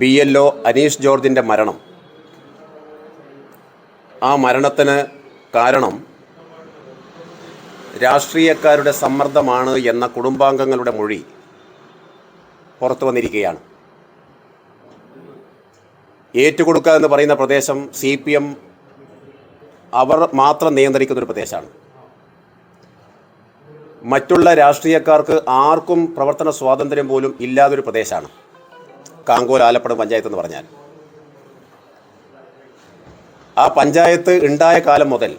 B L O Aneesh ജോർജിന്റെ മരണം. ആ മരണത്തിന് കാരണം രാഷ്ട്രീയക്കാരുടെ സമ്മർദ്ദമാണ് എന്ന കുടുംബാംഗങ്ങളുടെ മൊഴി പുറത്തു വന്നിരിക്കുകയാണ്. ഏറ്റുകൊടുക്കുക എന്ന് പറയുന്ന പ്രദേശം സി പി എം അവർ മാത്രം നിയന്ത്രിക്കുന്ന ഒരു പ്രദേശമാണ് മറ്റുള്ള രാഷ്ട്രീയക്കാർക്ക് ആർക്കും പ്രവർത്തന സ്വാതന്ത്ര്യം പോലും ഇല്ലാതൊരു പ്രദേശമാണ് കാങ്കോൽ ആലപ്പുഴ പഞ്ചായത്ത് എന്ന് പറഞ്ഞാൽ. ആ പഞ്ചായത്ത് ഉണ്ടായ കാലം മുതൽ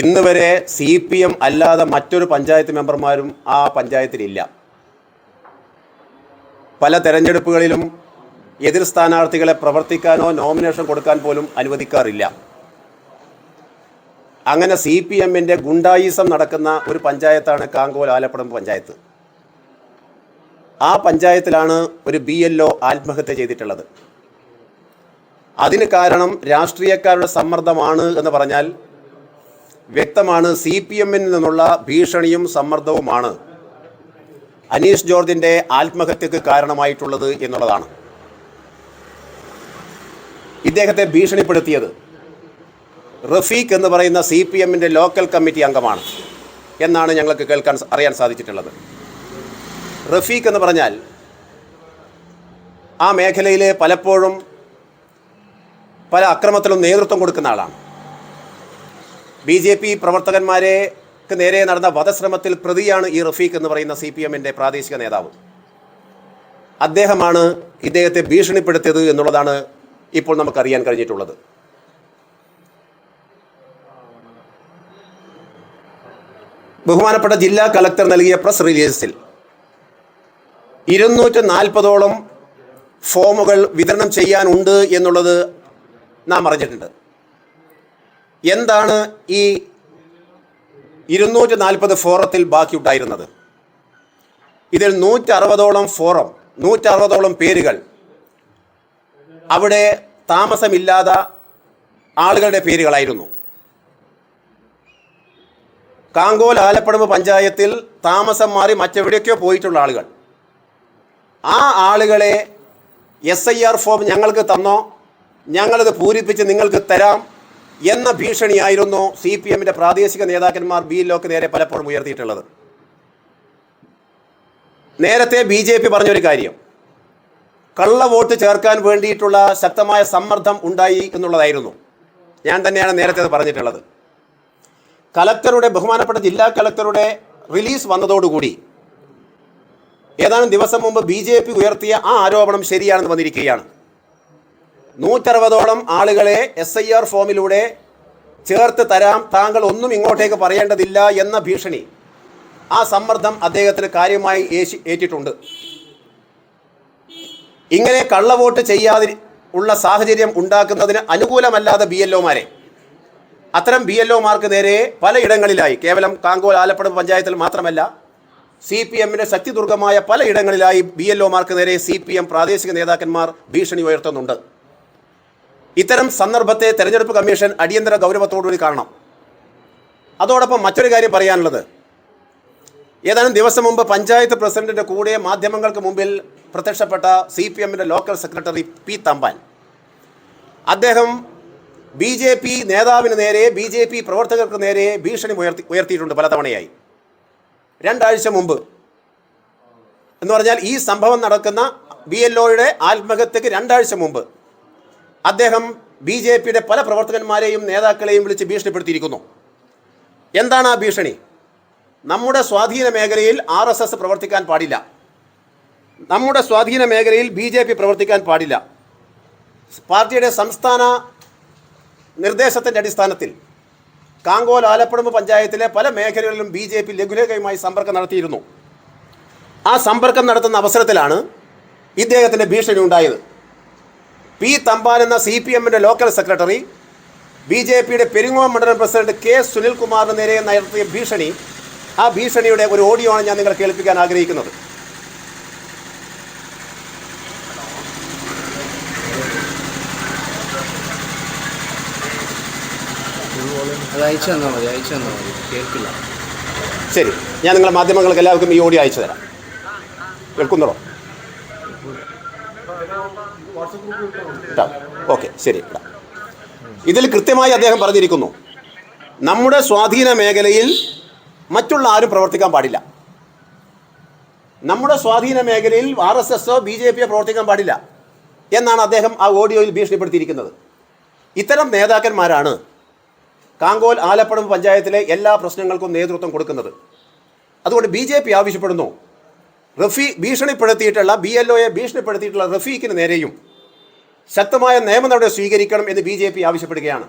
ഇന്ന് വരെ സി പി എം അല്ലാതെ മറ്റൊരു പഞ്ചായത്ത് മെമ്പർമാരും ആ പഞ്ചായത്തിലില്ല പല തെരഞ്ഞെടുപ്പുകളിലും എതിർ സ്ഥാനാർത്ഥികളെ പ്രവർത്തിക്കാനോ നോമിനേഷൻ കൊടുക്കാൻ പോലും അനുവദിക്കാറില്ല. അങ്ങനെ സി പി എമ്മിന്റെ ഗുണ്ടായിസം നടക്കുന്ന ഒരു പഞ്ചായത്താണ് കാങ്കോൽ ആലപ്പുഴം പഞ്ചായത്ത്. ആ പഞ്ചായത്തിലാണ് ഒരു ബി എൽ ഒ ആത്മഹത്യ ചെയ്തിട്ടുള്ളത്. അതിന് കാരണം രാഷ്ട്രീയക്കാരുടെ സമ്മർദ്ദമാണ് എന്ന് പറഞ്ഞാൽ വ്യക്തമാണ് സി പി എമ്മിൽ നിന്നുള്ള ഭീഷണിയും സമ്മർദ്ദവുമാണ്. അനീഷ് ജോർജിന്റെ ആത്മഹത്യക്ക് കാരണമായിട്ടുള്ളത് എന്നുള്ളതാണ്. ഇദ്ദേഹത്തെ ഭീഷണിപ്പെടുത്തിയത് റഫീഖ് എന്ന് പറയുന്ന സി പി എമ്മിന്റെ ലോക്കൽ കമ്മിറ്റി അംഗമാണ് എന്നാണ് ഞങ്ങൾക്ക് കേൾക്കാൻ അറിയാൻ സാധിച്ചിട്ടുള്ളത്. റഫീഖ് എന്ന് പറഞ്ഞാൽ ആ മേഖലയിൽ പലപ്പോഴും പല അക്രമത്തിലും നേതൃത്വം കൊടുക്കുന്ന ആളാണ്. ബി ജെ പി പ്രവർത്തകന്മാരേക്ക് നേരെ നടന്ന വധശ്രമത്തിൽ പ്രതിയാണ് ഈ റഫീഖ് എന്ന് പറയുന്ന സി പി എമ്മിന്റെ പ്രാദേശിക നേതാവ്. അദ്ദേഹമാണ് ഇദ്ദേഹത്തെ ഭീഷണിപ്പെടുത്തിയത് എന്നുള്ളതാണ് ഇപ്പോൾ നമുക്കറിയാൻ കഴിഞ്ഞിട്ടുള്ളത്. ബഹുമാനപ്പെട്ട ജില്ലാ കളക്ടർ നൽകിയ പ്രസ് റിലീസിൽ ഇരുന്നൂറ്റി നാൽപ്പതോളം ഫോമുകൾ വിതരണം ചെയ്യാനുണ്ട് എന്നുള്ളത് നാം അറിഞ്ഞിട്ടുണ്ട്. എന്താണ് ഈ ഇരുന്നൂറ്റി നാൽപ്പത് ഫോറത്തിൽ ബാക്കിയുണ്ടായിരുന്നത്? ഇതിൽ നൂറ്ററുപതോളം ഫോറം നൂറ്ററുപതോളം പേരുകൾ അവിടെ താമസമില്ലാത്ത ആളുകളുടെ പേരുകളായിരുന്നു. കാങ്കോൽ ആലപ്പടമ്പ് പഞ്ചായത്തിൽ താമസം മാറി മറ്റെവിടെയൊക്കെയോ പോയിട്ടുള്ള ആളുകൾ. ആ ആളുകളെ എസ് ഐ ആർ ഫോം ഞങ്ങൾക്ക് തന്നോ? ഞങ്ങളത് പൂരിപ്പിച്ച് നിങ്ങൾക്ക് തരാം എന്ന ഭീഷണിയായിരുന്നു സി പി എമ്മിന്റെ പ്രാദേശിക നേതാക്കന്മാർ ബി ലോക്ക് നേരെ പലപ്പോഴും ഉയർത്തിയിട്ടുള്ളത്. നേരത്തെ ബി ജെ പി പറഞ്ഞൊരു കാര്യം. കള്ള വോട്ട് ചേർക്കാൻ വേണ്ടിയിട്ടുള്ള ശക്തമായ സമ്മർദ്ദം ഉണ്ടായി എന്നുള്ളതായിരുന്നു. ഞാൻ തന്നെയാണ് നേരത്തെ അത് പറഞ്ഞിട്ടുള്ളത്. കലക്ടറുടെ ബഹുമാനപ്പെട്ട ജില്ലാ കലക്ടറുടെ റിലീസ് വന്നതോടുകൂടി ഏതാനും ദിവസം മുമ്പ് ബി ജെ പി ഉയർത്തിയ ആ ആരോപണം ശരിയാണെന്ന് വന്നിരിക്കുകയാണ്. നൂറ്ററുപതോളം ആളുകളെ എസ് ഐ ആർ ഫോമിലൂടെ ചേർത്ത് തരാം. താങ്കൾ ഒന്നും ഇങ്ങോട്ടേക്ക് പറയേണ്ടതില്ല എന്ന ഭീഷണി ആ സമ്മർദ്ദം അദ്ദേഹത്തിന് കാര്യമായി ഏറ്റിട്ടുണ്ട്. ഇങ്ങനെ കള്ളവോട്ട് ചെയ്യാതി ഉള്ള സാഹചര്യം ഉണ്ടാക്കുന്നതിന് അനുകൂലമല്ലാതെ ബി എൽ ഒമാരെ അത്തരം ബി എൽ ഒമാർക്ക് നേരെ പലയിടങ്ങളിലായി. കേവലം കാങ്കോൽ ആലപ്പുഴ പഞ്ചായത്തിൽ മാത്രമല്ല സി പി എമ്മിന്റെ ശക്തിദുർഗമായ പലയിടങ്ങളിലായി ബി എൽ ഒമാർക്ക് നേരെ സി പി എം പ്രാദേശിക നേതാക്കന്മാർ ഭീഷണി ഉയർത്തുന്നുണ്ട്. ഇത്തരം സന്ദർഭത്തെ തെരഞ്ഞെടുപ്പ് കമ്മീഷൻ അടിയന്തര ഗൗരവത്തോടുകൂടി കാണണം. അതോടൊപ്പം മറ്റൊരു കാര്യം പറയാനുള്ളത്. ഏതാനും ദിവസം മുമ്പ് പഞ്ചായത്ത് പ്രസിഡന്റിന്റെ കൂടെ മാധ്യമങ്ങൾക്ക് മുമ്പിൽ പ്രത്യക്ഷപ്പെട്ട സി പി എമ്മിന്റെ ലോക്കൽ സെക്രട്ടറി പി തമ്പാൻ. അദ്ദേഹം ബി ജെ പി നേതാവിന് നേരെ ബി ജെ പി പ്രവർത്തകർക്ക് നേരെ ഭീഷണി ഉയർത്തി ഉയർത്തിയിട്ടുണ്ട് പലതവണയായി. രണ്ടാഴ്ച മുമ്പ്. എന്ന് പറഞ്ഞാൽ ഈ സംഭവം നടക്കുന്ന ബി എൽ ഒയുടെ ആത്മഹത്യക്ക് രണ്ടാഴ്ച മുമ്പ്. അദ്ദേഹം ബി ജെ പിയുടെ പല പ്രവർത്തകന്മാരെയും നേതാക്കളെയും വിളിച്ച് ഭീഷണിപ്പെടുത്തിയിരിക്കുന്നു. എന്താണ് ആ ഭീഷണി? നമ്മുടെ സ്വാധീന മേഖലയിൽ ആർ എസ് എസ് പ്രവർത്തിക്കാൻ പാടില്ല. നമ്മുടെ സ്വാധീന മേഖലയിൽ ബി ജെ പി പ്രവർത്തിക്കാൻ പാടില്ല. പാർട്ടിയുടെ സംസ്ഥാന നിർദ്ദേശത്തിന്റെ അടിസ്ഥാനത്തിൽ കാങ്കോൽ ആലപ്പുഴമ്പ് പഞ്ചായത്തിലെ പല മേഖലകളിലും ബി ജെ പി ലഘുലേഖയുമായി സമ്പർക്കം നടത്തിയിരുന്നു. ആ സമ്പർക്കം നടത്തുന്ന അവസരത്തിലാണ് ഇദ്ദേഹത്തിന്റെ ഭീഷണി ഉണ്ടായത്. പി തമ്പാൻ എന്ന സി പി എമ്മിന്റെ ലോക്കൽ സെക്രട്ടറി ബി ജെ പിയുടെ പെരിങ്ങോം മണ്ഡലം പ്രസിഡന്റ് കെ സുനിൽകുമാറിന് നേരെ നടത്തിയ ഭീഷണി. ആ ഭീഷണിയുടെ ഒരു ഓഡിയോ ആണ് ഞാൻ നിങ്ങളെ കേൾപ്പിക്കാൻ ആഗ്രഹിക്കുന്നത്. ശരി ഞാൻ നിങ്ങളെ മാധ്യമങ്ങൾക്ക് എല്ലാവർക്കും ഈ ഓഡിയോ അയച്ചു തരാം. കേൾക്കുന്നുണ്ടോ ഓക്കെ ശരി ഇതിൽ കൃത്യമായി അദ്ദേഹം പറഞ്ഞിരിക്കുന്നു നമ്മുടെ സ്വാധീന മേഖലയിൽ മറ്റുള്ള ആരും പ്രവർത്തിക്കാൻ പാടില്ല. നമ്മുടെ സ്വാധീന മേഖലയിൽ ആർ എസ് എസോ ബി ജെ പിയോ പ്രവർത്തിക്കാൻ പാടില്ല എന്നാണ് അദ്ദേഹം ആ ഓഡിയോയിൽ ഭീഷണിപ്പെടുത്തിയിരിക്കുന്നത്. ഇത്തരം നേതാക്കന്മാരാണ് കാങ്കോൽ ആലപ്പുഴ പഞ്ചായത്തിലെ എല്ലാ പ്രശ്നങ്ങൾക്കും നേതൃത്വം കൊടുക്കുന്നത്. അതുകൊണ്ട് ബി ജെ പി ആവശ്യപ്പെടുന്നു. റഫീ ഭീഷണിപ്പെടുത്തിയിട്ടുള്ള ബി എൽ ഒയെ ഭീഷണിപ്പെടുത്തിയിട്ടുള്ള റഫീഖിന് നേരെയും ശക്തമായ നിയമ നടപടി സ്വീകരിക്കണം എന്ന് ബി ജെ പി ആവശ്യപ്പെടുകയാണ്.